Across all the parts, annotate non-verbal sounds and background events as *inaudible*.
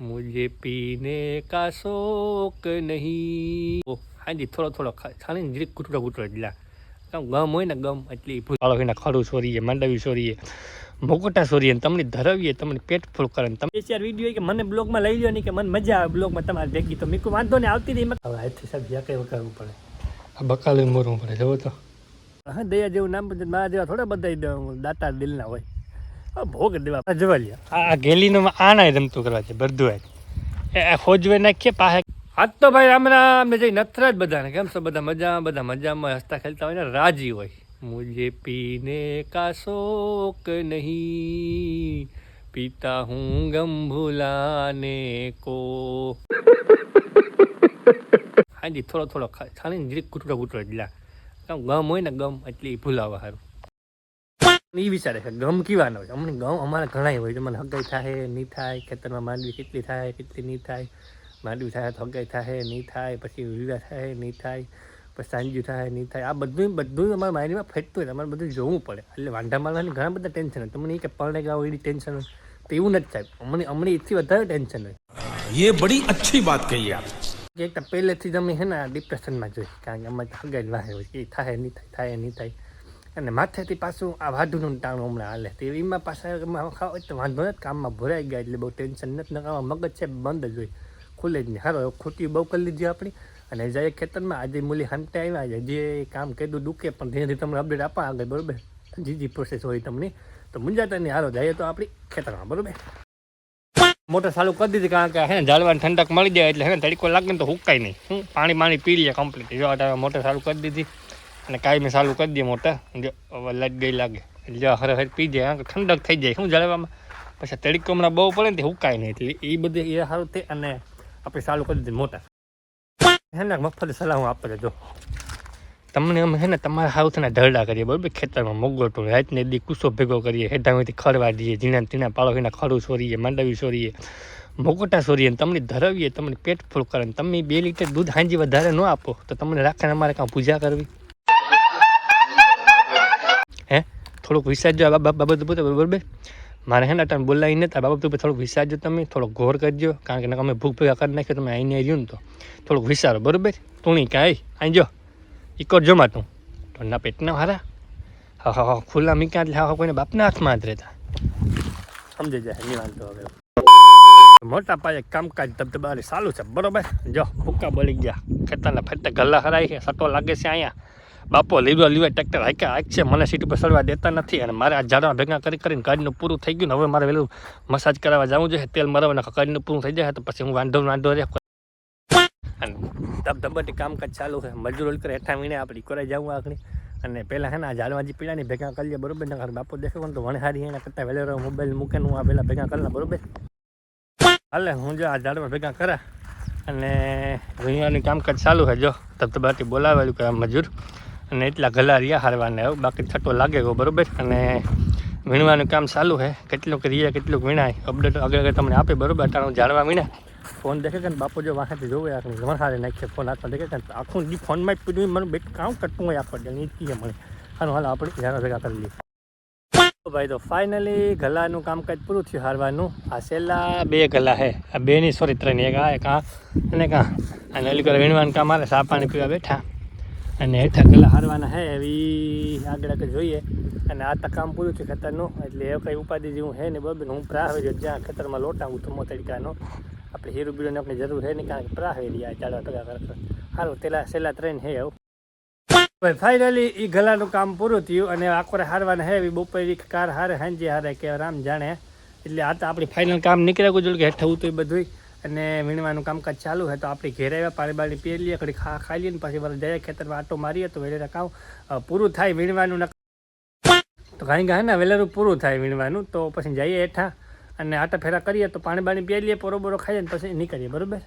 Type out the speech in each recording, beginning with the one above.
મુજે પીને કા શોક નહીં હાજી થોડો થોડો ખાલી જરીક ઘૂંટડો ઘૂંટડો એટલા ગમ હોય ને ગમ એટલી ફાળો એના ખડું છોરીએ માંડવી છોરીએ મોકોટા સોરીએ તમને ધરાવીએ તમને પેટ ફૂલ કરે તમે ચાર વીડિયો કે મને બ્લોગમાં લઈ લ્યો નહીં કે મને મજા આવે બ્લોગમાં તમારે ભેગી. તો મીકું વાંધો ને આવતી રહી હવે આજથી સાહેબ જ્યાં કંઈ વગાડવું પડે. આ બકાલે મોરવું પડે જવો તો. હા દયા જેવું નામ બધા મારા જેવા થોડા બધા દાતા દિલના હોય. ભોગ દેવા. જવા લ્યા. આ ઘેલીનો આના રમતું કરવા છે બરધુઆય એ ખોજવે નાખીએ પાસે આજ તો ભાઈ રામ રામ જઈ નથરા જ બધાને. કેમ છો બધા મજા બધા મજામાં હસતા ખેલતા હોય ને રાજી હોય. મુજે પીને કા શોક નહીં. પીતા હું ગમ ભૂલાને કો. હાજી થોડો થોડો ખાલી જીરીક કૂટડો કૂટડો જ લા. ગમ હોય ને ગમ એટલી ભૂલાવા સારું એ વિચારે છે ગમ કીવાનો છે. અમને ગમ અમારે ઘણા હોય છે. મને હગાઈ થાય નહીં થાય ખેતરમાં માંડવી કેટલી થાય કેટલી નહીં થાય. માંડવી થાય તો હગાઈ થાય નહીં થાય. પછી વિવાહ થાય નહીં થાય. પછી સાંજ્યું થાય નહીં થાય. આ બધું બધું અમારા માઇન્ડમાં ફેટતું હોય. તમારે બધું જોવું પડે. એટલે વાંઢા મારવાની ઘણા બધા ટેન્શન હોય. તમને કે પરણે ગાવ એવી ટેન્શન હોય? તો એવું નથી સાહેબ અમને અમને એથી વધારે ટેન્શન હોય. એ બડી અચ્છી વાત કહી આપ. એક પહેલેથી જ અમે છે ને ડિપ્રેશનમાં જોઈએ કારણ કે અમારે હગાઈ ના હોય. એ થાય નહીં થાય થાય નહીં થાય. અને માથેથી પાછું આ વાઢુનું ટાણું હમણાં હાલે તે એમાં પાછા હોય તો વાંધો નથી કામમાં ભરાઈ ગયા એટલે બહુ ટેન્શન નથી નકામાં મગજ છે બંધ જ હોય ખુલે જ નહીં સારો ખોટી બહુ કરી લીધી આપણી અને જાય ખેતરમાં આજે મૂલી હાંતે આવ્યા છે જે કામ કીધું દુખે પણ ધીરે ધીરે તમને અપડેટ આપવા આગળ બરાબર જીજી પ્રોસેસ હોય તમને તો મુંજાતા નહીં હારો જાય તો આપણી ખેતરમાં બરાબર મોટર ચાલુ કરી દીધી કારણ કે હે ને જાળવાની ઠંડક મળી જાય એટલે હે ને તડકો લાગે ને તો હુકાય નહીં હું પાણી પાણી પી લે કમ્પ્લીટ જો મોટર ચાલુ કરી દીધી અને કાયમી ચાલુ કરી દઈએ મોટર જો લાઈટ ગઈ લાગે. એટલે જો હરે પી જાય ઠંડક થઈ જાય. શું જાળવામાં? પછી તડકો હમણાં બહુ પડે ને તે હુકાય નહીં. એટલે એ બધે એ સારું થાય અને આપણે ચાલુ કરી દીધી મોટર હે ને મફત સલાહ હું આપે જો. તમને અમે હે ને, તમારા હાઉસ ને ઢરડા કરીએ, બરાબર? ખેતરમાં મોગોટો, રાતને દી કુસો ભેગો કરીએ, હેઠામાંથી ખરવા દઈએ, ઝીણા ઝીણા પાળો એના ખરું સોરીએ, માંડવી સોરીએ, મોગોટા સોરીએ ને તમને ધરાવીએ, તમને પેટ ફૂલ કરે તમે બે લીટર દૂધ હાંજી વધારે ન આપો, તો તમને રાખીને અમારે કાં પૂજા કરવી? હે? થોડુંક વિચારજો આ બાબત ઉપર, બરાબર? મારે હે ને તમે બોલાવી નથી આ બાબત ઉપર થોડુંક વિચારજો તમે, થોડોક ગોર કરજો, કારણ કે અમે ભૂખ ભેગા કરી નાખ્યો, તમે આઈને રહ્યું ને તો. થોડુંક વિચારો, બરાબર? તુણી કાંઈ અહીં જો. એ કરજો માં તું તો ના પેટના હારા હા હા હા, ખુલ્લા મીકા એટલે હા કોઈને બાપના હાથમાં જ રહેતા. સમજી જાય નહીં વાંધો હવે. મોટા પાયે કામકાજ ધબધબારી ચાલુ છે, બરોબર? જો ભૂકા બળી ગયા. ખેતરના ફરતે ગલ્લા હરાય છે, સટો લાગે છે અહીંયા. બાપો, લીલો લીવા ટ્રેક્ટર હાક્યા હાક છે મને સીટ ઉપર ચડવા દેતા નથી અને મારે આ ઝાડવા ભેગા કરી કરીને ગાડીનું પૂરું થઈ ગયું ને હવે મારે વહેલું મસાજ કરાવવા જવું જોઈએ તેલ મરાવવાના ગાડીનું પૂરું થઈ જાય તો પછી હું વાંધો વાંધો રહે. અને ધબધબાટી કામકાજ ચાલુ છે. મજૂર કરે હેઠા વીણે આપણી. કરે જવું આગળ. અને પહેલાં હે ને આ ઝાડવાજી પીડાની ભેગા કરી લે, બરોબર? ને બાપુ બાપો ને તો વણે હારી એના કરતાં વહેલો મોબાઈલ મૂકે હું આ પહેલાં ભેગા કરેલા બરોબર? હાલે, હું જો આ ઝાડવા ભેગા કરા. અને વીણવાનું કામકાજ ચાલુ છે. જો ધબધબાટી બોલાવેલું કે મજૂર. અને એટલા ગલા રહ્યા હારવાને. બાકી થતો લાગે ગયો બરોબર? અને વીણવાનું કામ ચાલુ છે કેટલુંક રહ્યા કેટલુંક વીણાય. અપડેટ આગળ આગળ તમને આપે, બરોબર? અટાણું જાણવા વીણાય ફોન દેખે કે બાપુ જો વાંખેથી જોવે આખું હારે નાખીએ ફોન. હાથમાં દેખે કે આખું જે ફોનમાં પીધું મને બેટ કામ કરતું હોય આપણને નીચી છે મને. હાલો, હાલ, આપણે ધ્યાન ભેગા કરી લઈએ. ભાઈ, તો ફાઇનલી ગલાનું કામકાજ પૂરું થયું હારવાનું. આ છેલ્લા બે ગલા હે. આ બેની સોરી ત્રણ, એક આ એક આ, અને કાં અને ઓલી કરે વીણવાનું કામ આવે સા પાણી પીવા બેઠા. અને હેઠા ગલા હારવાના હે એવી આગળ આગળ જોઈએ. અને આ તો કામ પૂરું છે ખેતરનું, એટલે એ કંઈ ઉપાધિ જેવું હે ને બરોબર હું પ્રાહ હોય જ્યાં ખેતરમાં લોટાવું તો તડકાનો આપણે હીરો બીરોને આપણે જરૂર છે નહીં, કારણ કે પ્રાહ રહ્યા ચાલવા ટકા ખરેખર સારું તેલા છેલ્લા ત્રણ હે આવું. ફાઇનલી એ ગલાનું કામ પૂરું થયું અને આખરે હારવાના હે એવી બપોરી કાર હારે હાંજે હારે કે રામ જાણે. એટલે આ તો આપણી ફાઇનલ કામ નીકળ્યા ગુજર કે હેઠ હતું એ બધું અને વીણવાનું કામકાજ ચાલુ હોય તો આપણે ઘેર આવ્યા પાણી બાણી પી લઈએ ઘડી ખા ખાઈ લઈએ પછી વળી જઈએ ખેતરમાં આટો મારીએ તો વેલેરા કામ પૂરું થાય વીણવાનું તો ઘણી ઘણા ને વેલેરું પૂરું થાય વીણવાનું, તો પછી જઈએ હેઠા અને આટા ફેરા કરીએ તો પાણી બાણી પી લઈએ પોરો બોરો ખાઈએ ને પછી નીકળીએ, બરોબર?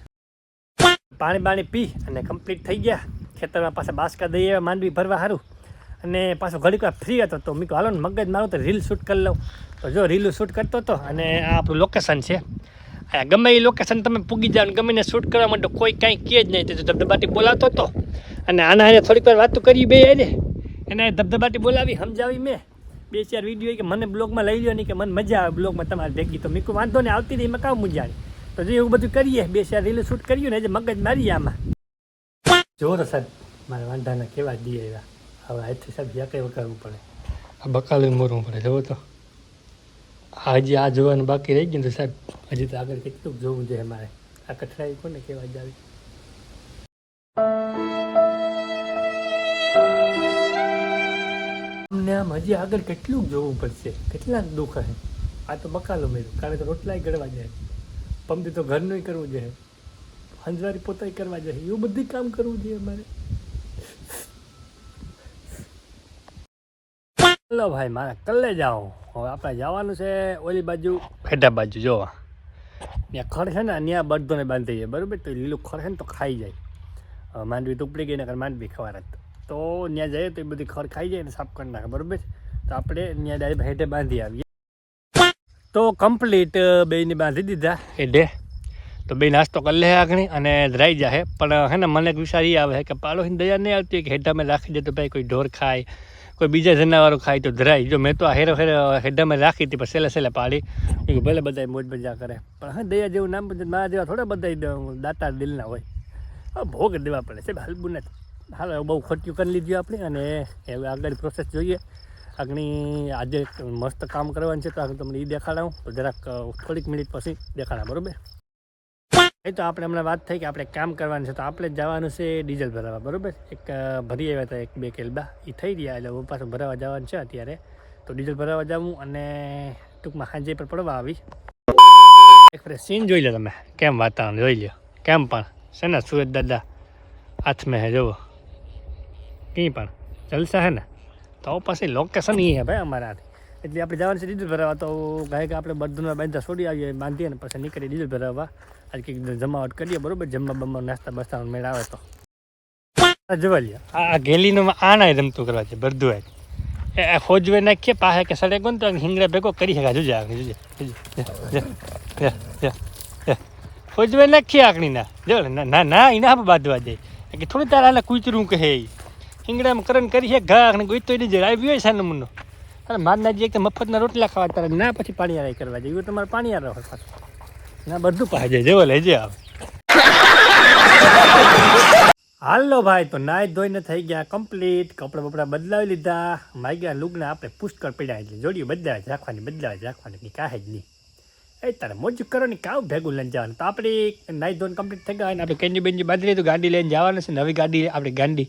પાણી બાણી પી અને કમ્પ્લીટ થઈ ગયા. ખેતરમાં પાછા બાસકા દઈ આવ્યા માંડવી ભરવા સારું અને પાછો ઘડીક ફ્રી હતો તો મેં હાલો ને મગજ મારું તો રીલ શૂટ કરી લઉં. તો જો રીલ શૂટ કરતો હતો અને આ આપણું લોકેશન છે. ગમે એ લોકેશન તમે પૂગી જાઓ ને ગમે શૂટ કરવા માટે કોઈ કાંઈ કહે જ નહીં. તો ધબધબાટી બોલાવતો હતો. અને આના એને થોડીક વાર વાતો કરી બે એને એને ધબધબાટી બોલાવી, સમજાવી મેં. બે ચાર વીડિયો કે મને બ્લોગમાં લઈ લો નહીં કે મને મજા આવે બ્લોગમાં તમારે ભેગી. તો મીકું વાંધો ને આવતી રહી, એમાં કામ મુંજાણી તો જે એવું બધું કરીએ, બે ચાર રીલ શૂટ કર્યું ને જે મગજ મારી આમાં. જોર સાહેબ, મારે વાંધાના કેવા દીએ આવ્યા. હવે આજથી સાહેબ જ્યાં કંઈ વગાડવું પડે. આ બકાલું મોરવું પડે જવો તો. હજી આ જોવાનું બાકી રહી ગયું તો સાહેબ, હજી તો આગળ કેટલું જોવું છે મારે. આ કઠરાઈ કોને કહેવા જ અમને આમ હજી આગળ કેટલું જોવું પડશે? કેટલાક દુઃખ હે. આ તો બકાલો મેળ્યું. કારણ કે રોટલાય ગળવા જાય. પંપી તો ઘરનું કરવું જોઈએ. હંજવારી પોતાય કરવા જાય. એવું બધું કામ કરવું જોઈએ અમારે. ચલો ભાઈ મારા કલ્લે જાઓ હવે આપણે જવાનું છે ઓલી બાજુ. ફેટા બાજુ જોવા ત્યાં ખડ છે ને ત્યાં બળદોને બાંધી જાય બરાબર? તો લીલું ખડ છે ને તો ખાઈ જાય. માંડવી તો ગઈ ને માંડવી ખવારત તો ત્યાં જઈએ તો એ બધી ખડ ખાઈ જાય ને સાફ કરી નાખે બરાબર તો આપણે ત્યાં ડાયરેક્ટ હેઠે બાંધી આવીએ. તો કમ્પ્લીટ બેને બાંધી દીધા. હેઠે તો બે નાસ્તો કરી લે આગળ અને ધરાઈ જાય પણ હે ને મને એક વિચાર એ આવે કે પાડોશીની દયા નહીં આવતી કે હેઠામાં રાખી દે તો ભાઈ કોઈ ઢોર ખાય કોઈ બીજા જનાવરો ખાય તો ધરાય. જો મેં તો આ હેરો હેરો હેડામાં રાખી હતી, પણ સેલે સેલે પાડી. ભલે બધા મોજ મજા કરે. પણ હા, દયા જેવું નામ મારા જેવા થોડા બધા દાતા દિલના હોય. હા, ભોગ દેવા પડે છે. હાલબું નથી હાલ બહુ ખર્ચ્યું કરી લીધું આપણે અને હવે આગળ પ્રોસેસ જોઈએ. આગળની આજે મસ્ત કામ કરવાનું છે, તો આગળ તમને એ દેખાડાવું જરાક થોડીક મિનિટ પછી દેખાડા, બરોબર? એ તો આપણે હમણાં વાત થઈ કે આપણે કામ કરવાનું છે, તો આપણે જવાનું છે ડીઝલ ભરાવા, બરાબર? એક ભરી આવ્યા હતા એક બે કેલબા એ થઈ રહ્યા એટલે હું પાછું ભરાવા જવાનું છે અત્યારે. તો ડીઝલ ભરાવા જવું અને ટૂંકમાં સાંજે પર પડવા આવી એક સીન જોઈ લો તમે, કેમ વાતાવરણ જોઈ લો. કેમ પણ? છે ને સુરત દાદા હાથમાં હે જુઓ કંઈ પણ. જલસા હે ને? તો પછી લોકેશન એ હે ભાઈ અમારાથી. એટલે આપણે જવાનું છે ડીઝલ ભરાવા, તો ગાય આપણે બર્ધનમાં બાંધતા છોડી આવીએ, બાંધીએ ને પછી નીકળી ડીઝલ ભરાવવા આજે કંઈક જમાવટ કરીએ, બરોબર? જમવા બમવા નાસ્તા બસ્તાનો મેળ આવે તો. જોવા લ્યો આ ગેલીનો આના રમતું કરવા છે બધું એ ફોજવે નાખીએ પાસે કે સડે કોણ તો હિંગડા ભેગો કરી શકાય. જોજે આગળ, જોજે ફોજવે નાખીએ આકડી ના જો ના ના એના બાંધવા જાય. કે થોડી તારા કૂતરું કહે. હિંગડામાં કરન કરી છે, ઘા ગોઈતો એની આવી હોય છે નમૂનો અરે મારનાજી એક તો મફતના રોટલા ખાવા તારે. ના, પછી પાણી આરાઈ કરવા જઈએ તમારે પાણી આરો ના, બધું પાસે જાય જેવો લેજે આવે હાલો ભાઈ, તો નાય ધોઈને થઈ ગયા કમ્પ્લીટ કપડાં બપડા બદલાવી લીધા. માગ્યા ગયા લુગના આપણે પુષ્કળ પડ્યા એટલે જોડિયું બદલાવે જ રાખવાની, બદલાવે જ રાખવાની. કંઈ જ નહીં. એ તારે મોજું કરો ને કાવ ભેગું લઈને જવાનું. તો આપણે નાઈ ધોઈને કમ્પ્લીટ થઈ ગયા અને આપણે કેન્જી બેન્જી બાંધી લીધું, ગાડી લઈને જવાનું છે. નવી ગાડી, આપણી ગાંડી.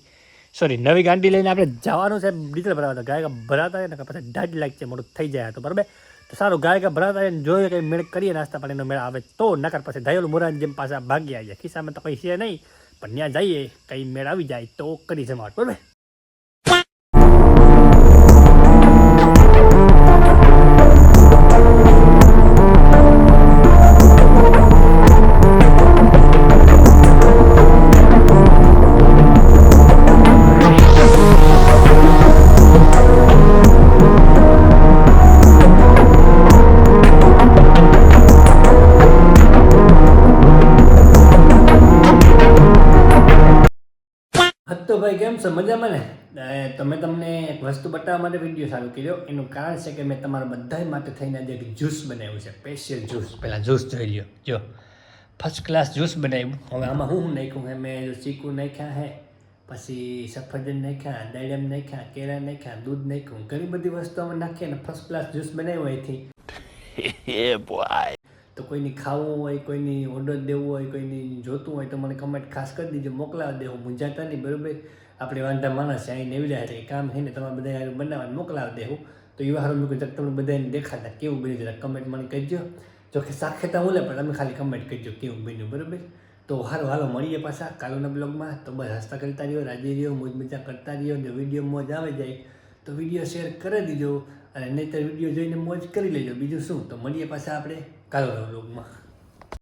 સોરી નવી ગાંડી લઈને આપણે જવાનું છે ડીઝલ ભરાવા. તો ગાયકા ભરાતા હોય ને પછી દાઢ છે મોટું થઈ જાય તો, બરાબર? તો સારું, ગાયકા ભરાતા હોય જોઈએ કંઈ મેળ કરીએ, નાસ્તા પાણીનો મેળ આવે તો નકર પછી ધાયેલું મોરાની જેમ પાછા ભાગી આવીએ. ખિસ્સામાં તો કંઈ નહીં, પણ ત્યાં જઈએ, કંઈ મેળ આવી જાય તો કરી જમાવટ બરાબર? કેમ છો? મજામાં ને? તમે તમને એક વસ્તુ બતાવવા માટે વીડિયો ચાલુ કર્યો. એનું કારણ છે કે મેં તમારા બધા માટે થઈને આજે એક જ્યુસ બનાવ્યું છે. સ્પેશિયલ જ્યુસ પહેલાં જ્યુસ જોઈ લ્યો. જો. ફર્સ્ટ ક્લાસ જ્યુસ બનાવ્યું. હવે આમાં હું શું નાખ્યું હે? મેં ચીકુ નાખ્યા હે. પછી સફરજન નાખ્યા દાડમ નાખ્યા કેળા નાખ્યા દૂધ નાખ્યું. ઘણી બધી વસ્તુ અમે નાખીએ અને ફર્સ્ટ ક્લાસ જ્યુસ બનાવ્યું અહીંથી. *laughs* તો કોઈની ખાવું હોય કોઈની ઓર્ડર દેવું હોય કોઈની જોતું હોય તો મને કમેન્ટ ખાસ કરી દીજો. મોકલાવી દેવું મૂંઝાતા નહીં બરોબર? આપણે વાંધા માણસ છે અહીં રહ્યા છે કામ છે ને તમારે બધા બનાવવાનું મોકલાવી દેવું. તો એવા હારું મેં કીધું તમને બધાને દેખાતા કેવું બન્યું જરા કમેન્ટ મને કહેજો. જો કે સાખેતા ઓલે પણ તમે ખાલી કમેન્ટ કરજો કેવું બન્યું, બરાબર? તો હારો હાલો, મળીએ પાછા કાલોના બ્લોગમાં. તો બસ હસતા કરતા રહ્યો, રાજી રહ્યો મોજ મજા કરતા રહ્યો, જો વીડિયો મોજ આવે જાય, તો વીડિયો શેર કરી દીજો અને નહીંતર વીડિયો જોઈને મોજ કરી લેજો. બીજું શું? તો મળીએ પાછા આપણે કાલોના બ્લોગમાં.